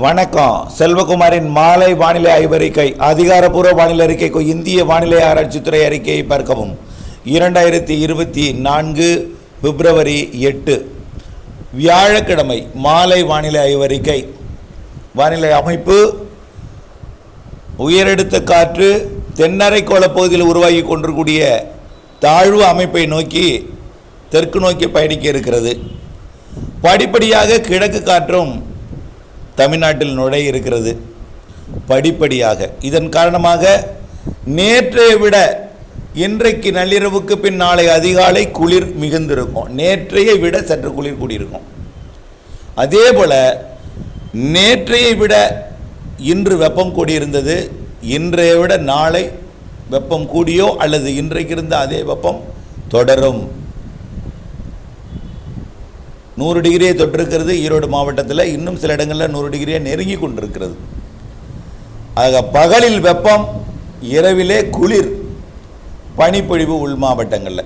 வணக்கம். செல்வகுமாரின் மாலை வானிலை ஆய்வறிக்கை அதிகாரப்பூர்வ வானிலை அறிக்கைக்கு இந்திய வானிலை ஆராய்ச்சித்துறை அறிக்கையை பார்க்கவும். இரண்டாயிரத்தி இருபத்தி நான்கு பிப்ரவரி எட்டு. வியாழக்கிழமை மாலை வானிலை ஆய்வறிக்கை. வானிலை அமைப்பு உயரெடுத்த காற்று தென்னரைக்கோள பகுதியில் உருவாகி கொண்டிருக்கூடிய தாழ்வு அமைப்பை நோக்கி தெற்கு நோக்கி பயணிக்க இருக்கிறது. படிப்படியாக கிழக்கு காற்றும் தமிழ்நாட்டில் நுழைய இருக்கிறது படிப்படியாக. இதன் காரணமாக நேற்றைய விட இன்றைக்கு நள்ளிரவுக்கு பின் நாளை அதிகாலை குளிர் மிகுந்திருக்கும். நேற்றையை விட சற்று குளிர் கூடியிருக்கும். அதே போல் நேற்றையை விட இன்று வெப்பம் கூடியிருந்தது. இன்றைய விட நாளை வெப்பம் கூடியோ அல்லது இன்றைக்கு இருந்த அதே வெப்பம் தொடரும். நூறு டிகிரியை தொட்டிருக்கிறது ஈரோடு மாவட்டத்தில். இன்னும் சில இடங்களில் நூறு டிகிரியை நெருங்கி கொண்டிருக்கிறது. ஆக பகலில் வெப்பம் இரவிலே குளிர் பனிப்பொழிவு உள் மாவட்டங்களில்.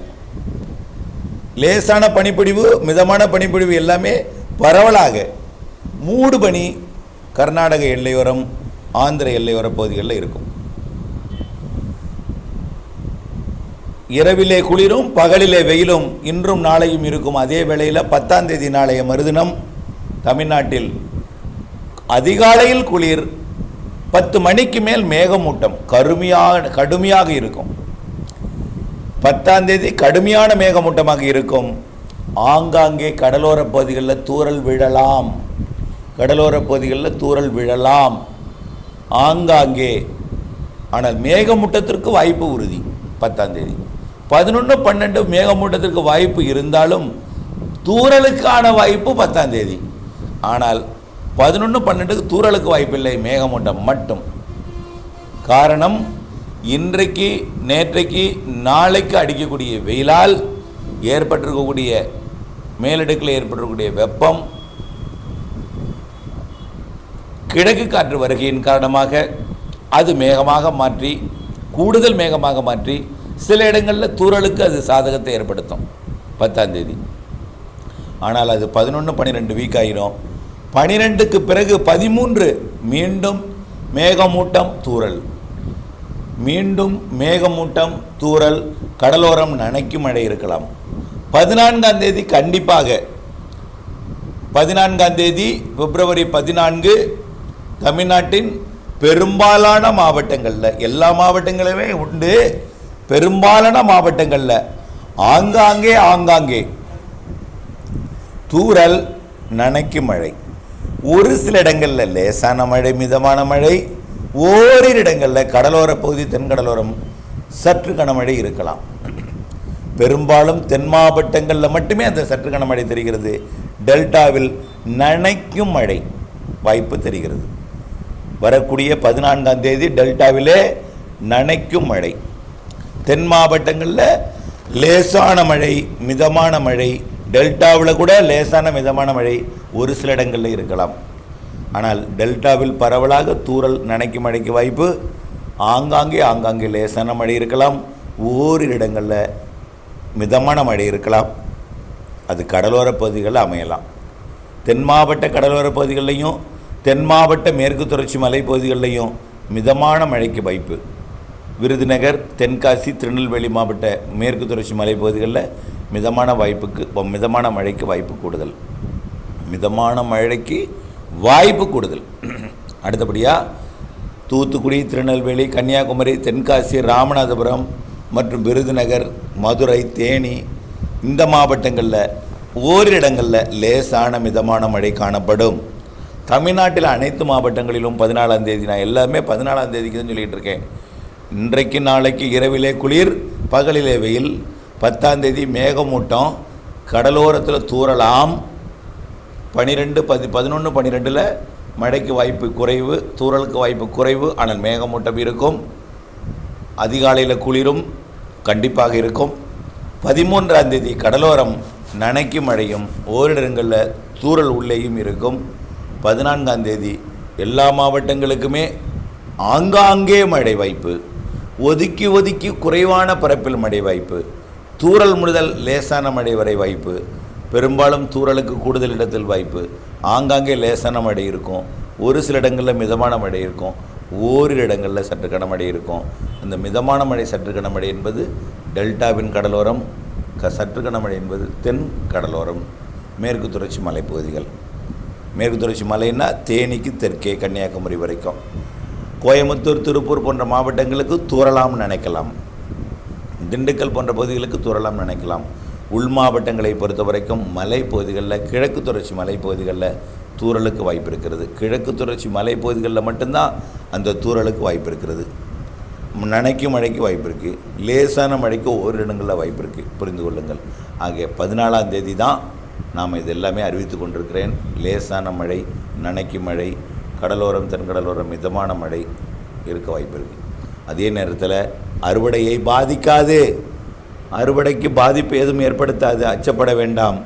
லேசான பனிப்பொழிவு மிதமான பனிப்பொழிவு எல்லாமே பரவலாக மூடு பனி கர்நாடக எல்லையோரம் ஆந்திர எல்லையோர பகுதிகளில் இருக்கும். இரவிலே குளிரும் பகலிலே வெயிலும் இன்றும் நாளையும் இருக்கும். அதே வேளையில் பத்தாம் தேதி நாளைய மறுதினம் தமிழ்நாட்டில் அதிகாலையில் குளிர் பத்து மணிக்கு மேல் மேகமூட்டம் கருமையாக கடுமையாக இருக்கும். பத்தாம் தேதி கடுமையான மேகமூட்டமாக இருக்கும். ஆங்காங்கே கடலோர பகுதிகளில் தூறல் விழலாம். கடலோர பகுதிகளில் தூறல் விழலாம். ஆங்காங்கே. ஆனால் மேகமூட்டத்திற்கு வாய்ப்பு உறுதி பத்தாம் தேதி. பதினொன்று பன்னெண்டு மேகமூட்டத்திற்கு வாய்ப்பு இருந்தாலும் தூறலுக்கான வாய்ப்பு பத்தாம் தேதி. ஆனால் பதினொன்று பன்னெண்டுக்கு தூறலுக்கு வாய்ப்பில்லை மேகமூட்டம் மட்டும். காரணம் இன்றைக்கு நேற்றைக்கு நாளைக்கு அடிக்கக்கூடிய வெயிலால் ஏற்பட்டிருக்கக்கூடிய மேலடுக்கில் ஏற்பட்டிருக்கக்கூடிய வெப்பம் கிழக்கு காற்று வருகையின் காரணமாக அது மேகமாக மாற்றி கூடுதல் மேகமாக மாற்றி சில இடங்களில் தூரலுக்கு அது சாதகத்தை ஏற்படுத்தும். பத்தாம் தேதி. ஆனால் அது பதினொன்று பன்னிரெண்டு வீக் ஆகிடும் பனிரெண்டுக்கு பிறகு பதிமூன்று மீண்டும் மேகமூட்டம் தூரல் மீண்டும் மேகமூட்டம் தூரல் கடலோரம் நனைக்கும் மழை இருக்கலாம். பதினான்காம் தேதி கண்டிப்பாக. பதினான்காம் தேதி பிப்ரவரி பதினான்கு தமிழ்நாட்டின் பெரும்பாலான மாவட்டங்களில் எல்லா மாவட்டங்களுமே உண்டு. பெரும்பாலான மாவட்டங்களில் ஆங்காங்கே ஆங்காங்கே தூரல் நனைக்கும் மழை. ஒரு சில இடங்களில் லேசான மழை மிதமான மழை. ஓரிரு இடங்களில் கடலோர பகுதி தென்கடலோரம் சற்று கனமழை இருக்கலாம். பெரும்பாலும் தென் மாவட்டங்களில் மட்டுமே அந்த சற்று கனமழை தெரிகிறது. டெல்டாவில் நனைக்கும் மழை வாய்ப்பு தெரிகிறது. வரக்கூடிய பதினான்காம் தேதி டெல்டாவிலே நனைக்கும் மழை. தென் மாவட்டங்களில் லேசான மழை மிதமான மழை டெல்டாவில் கூட லேசான மிதமான மழை ஒரு சில இடங்களில் இருக்கலாம். ஆனால் டெல்டாவில் பரவலாக தூரல் நனைக்கும் மழைக்கு வாய்ப்பு ஆங்காங்கே ஆங்காங்கே லேசான மழை இருக்கலாம் ஓரிரு இடங்களில் மிதமான மழை இருக்கலாம். அது கடலோர பகுதிகளில் அமையலாம். தென் மாவட்ட கடலோர பகுதிகளிலையும் தென் மாவட்ட மேற்கு தொடர்ச்சி மலைப்பகுதிகளிலையும் மிதமான மழைக்கு வாய்ப்பு. விருதுநகர் தென்காசி திருநெல்வேலி மாவட்ட மேற்கு தொடர்ச்சி மலைப்பகுதிகளில் மிதமான வாய்ப்புக்கு மிதமான மழைக்கு வாய்ப்பு கூடுதல். மிதமான மழைக்கு வாய்ப்பு கூடுதல். அடுத்தபடியாக தூத்துக்குடி திருநெல்வேலி கன்னியாகுமரி தென்காசி ராமநாதபுரம் மற்றும் விருதுநகர் மதுரை தேனி இந்த மாவட்டங்களில் ஓரிடங்களில் இடங்களில் லேசான மிதமான மழை காணப்படும். தமிழ்நாட்டில் அனைத்து மாவட்டங்களிலும் பதினாலாம் தேதி நான் எல்லாமே பதினாலாம் தேதிக்கு தான் சொல்லிகிட்டு இருக்கேன். இன்றைக்கு நாளைக்கு இரவிலே குளிர் பகலிலே வெயில் பத்தாம் தேதி மேகமூட்டம் கடலோரத்தில் தூறலாம். பனிரெண்டு பதி பதினொன்று பன்னிரெண்டில் மழைக்கு வாய்ப்பு குறைவு தூறலுக்கு வாய்ப்பு குறைவு ஆனால் மேகமூட்டம் இருக்கும். அதிகாலையில் குளிரும் கண்டிப்பாக இருக்கும். பதிமூன்றாம் தேதி கடலோரம் நனைக்கும் மழையும் ஓரிடங்களில் தூறல் உள்ளேயும் இருக்கும். பதினான்காம் தேதி எல்லா மாவட்டங்களுக்குமே ஆங்காங்கே மழை வாய்ப்பு. ஒதுக்கி ஒதுக்கி குறைவான பரப்பில் மழை வாய்ப்பு. தூறல் முழுதல் லேசான மழை வரை வாய்ப்பு. பெரும்பாலும் தூறலுக்கு கூடுதல் இடத்தில் வாய்ப்பு. ஆங்காங்கே லேசான மழை இருக்கும். ஒரு சில இடங்களில் மிதமான மழை இருக்கும். ஓரிரு இடங்களில் சற்று கனமழை இருக்கும். அந்த மிதமான மழை சற்று கனமழை என்பது டெல்டாவின் கடலோரம் க சற்று கனமழை என்பது தென் கடலோரம். மேற்கு தொடர்ச்சி மலைப்பகுதிகள். மேற்கு தொடர்ச்சி மலைன்னா தேனிக்கு தெற்கே கன்னியாகுமரி வரைக்கும். கோயம்புத்தூர் திருப்பூர் போன்ற மாவட்டங்களுக்கு தூரலாம்னு நினைக்கலாம். திண்டுக்கல் போன்ற பகுதிகளுக்கு தூரலாம்னு நினைக்கலாம். உள் மாவட்டங்களை பொறுத்த வரைக்கும் மலைப்பகுதிகளில் கிழக்கு தொடர்ச்சி மலைப்பகுதிகளில் தூரலுக்கு வாய்ப்பு இருக்கிறது. கிழக்கு தொடர்ச்சி மலைப்பகுதிகளில் மட்டும்தான் அந்த தூரலுக்கு வாய்ப்பு இருக்கிறது. நனைக்கும் மழைக்கு வாய்ப்பு இருக்குது லேசான மழைக்கு ஒரு இடங்களில் வாய்ப்பு இருக்குது புரிந்து கொள்ளுங்கள். ஆகிய பதினாலாம் தேதி தான் நாம் இது எல்லாமே அறிவித்து கொண்டிருக்கிறேன். லேசான மழை நனைக்கும் மழை கடலோரம் தென்கடலோரம் மிதமான மழை இருக்க வாய்ப்பு இருக்குது அதே நேரத்தில் அறுவடையை பாதிக்காது. அறுவடைக்கு பாதிப்பு எதுவும் ஏற்படுத்தாது. அச்சப்பட வேண்டாம்.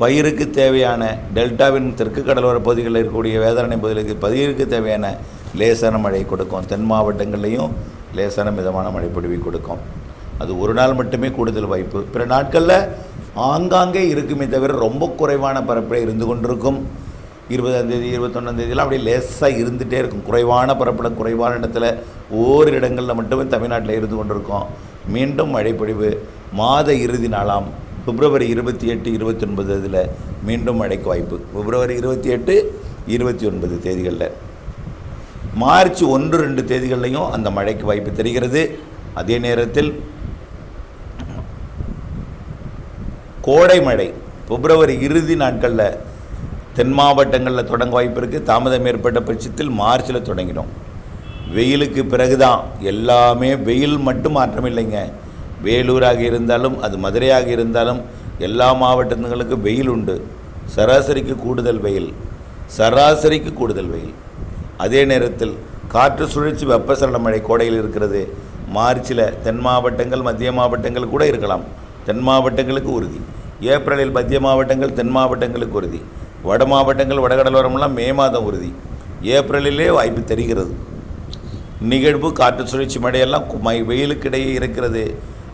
பயிருக்கு தேவையான டெல்டாவின் தெற்கு கடலோர பகுதிகளில் இருக்கக்கூடிய வேதாரணை பகுதிகளுக்கு பயிருக்கு தேவையான லேசான மழை கொடுக்கும். தென் மாவட்டங்கள்லேயும் லேசான மிதமான மழை பொழிவை கொடுக்கும். அது ஒரு நாள் மட்டுமே கூடுதல் வாய்ப்பு. பிற நாட்களில் ஆங்காங்கே இருக்குமே தவிர ரொம்ப குறைவான பரப்பில் இருந்து கொண்டிருக்கும். இருபதாந்தேதி இருபத்தொன்னாந்தேதியெல்லாம் அப்படியே லேசாக இருந்துகிட்டே இருக்கும். குறைவான பரப்பில் குறைவான இடத்துல ஓர் இடங்களில் மட்டுமே தமிழ்நாட்டில் இருந்து கொண்டிருக்கோம். மீண்டும் மழைப்பொழிவு. மாத இறுதி நாளாம் பிப்ரவரி இருபத்தி எட்டு இருபத்தி ஒன்பது இதில் மீண்டும் மழைக்கு வாய்ப்பு. பிப்ரவரி இருபத்தி எட்டு இருபத்தி ஒன்பது தேதிகளில். மார்ச் ஒன்று ரெண்டு தேதிகள்லையும் அந்த மழைக்கு வாய்ப்பு தெரிகிறது. அதே நேரத்தில் கோடை மழை. பிப்ரவரி இறுதி நாட்களில் தென் மாவட்டங்களில் தொடங்க வாய்ப்பு இருக்குது தாமதம் ஏற்பட்ட பட்சத்தில் மார்ச்சில் தொடங்கிடும். வெயிலுக்கு பிறகுதான். எல்லாமே வெயில் மட்டும் மாற்றம் இல்லைங்க. வேலூராக இருந்தாலும் அது மதுரையாக இருந்தாலும் எல்லா மாவட்டங்களுக்கும் வெயில் உண்டு. சராசரிக்கு கூடுதல் வெயில். சராசரிக்கு கூடுதல் வெயில். அதே நேரத்தில் காற்று சுழற்சி வெப்பசலன மழை கோடையில் இருக்கிறது. மார்ச்சில் தென் மாவட்டங்கள் மத்திய மாவட்டங்கள் கூட இருக்கலாம். தென் மாவட்டங்களுக்கு உறுதி. ஏப்ரலில் மத்திய மாவட்டங்கள் தென் மாவட்டங்களுக்கு உறுதி. வட மாவட்டங்கள் வடகடலோரம்லாம் மே மாதம் உறுதி. ஏப்ரலிலே வாய்ப்பு தெரிகிறது. நிகழ்வு காற்று சுழற்சி மழையெல்லாம் மை வெயிலுக்கிடையே இருக்கிறது.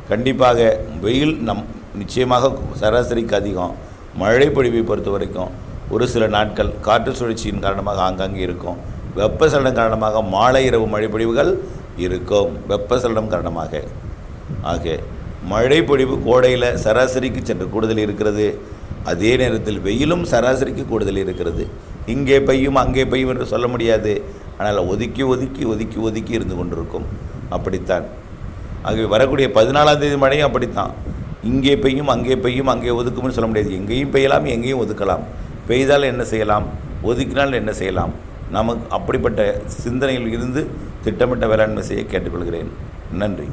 கண்டிப்பாக வெயில் நம் நிச்சயமாக சராசரிக்கு அதிகம். மழை பொழிவை பொறுத்த வரைக்கும் ஒரு சில நாட்கள் காற்று சுழற்சியின் காரணமாக ஆங்காங்கே இருக்கும். வெப்பசலனம் காரணமாக மாலை இரவு மழை பொழிவுகள் இருக்கும். வெப்பசலனம் காரணமாக. ஆக. மழை பொழிவு கோடையில் சராசரிக்கு சென்று கூடுதல் இருக்கிறது. அதே நேரத்தில் வெயிலும் சராசரிக்கு கூடுதல் இருக்கிறது. இங்கே பெய்யும் அங்கே பெய்யும் என்று சொல்ல முடியாது. ஆனால் ஒதுக்கி ஒதுக்கி ஒதுக்கி ஒதுக்கி இருந்து கொண்டிருக்கும். அப்படித்தான். ஆகவே வரக்கூடிய பதினாலாம் தேதி மழையும் அப்படித்தான். இங்கே பெய்யும் அங்கே பெய்யும் அங்கே ஒதுக்கும்னு சொல்ல முடியாது. எங்கேயும் பெய்யலாம் எங்கேயும் ஒதுக்கலாம். பெய்தால் என்ன செய்யலாம்? ஒதுக்கினால் என்ன செய்யலாம்? நமக்கு அப்படிப்பட்ட சிந்தனையில் இருந்து திட்டமிட்ட வேளாண்மை செய்ய கேட்டுக்கொள்கிறேன். நன்றி.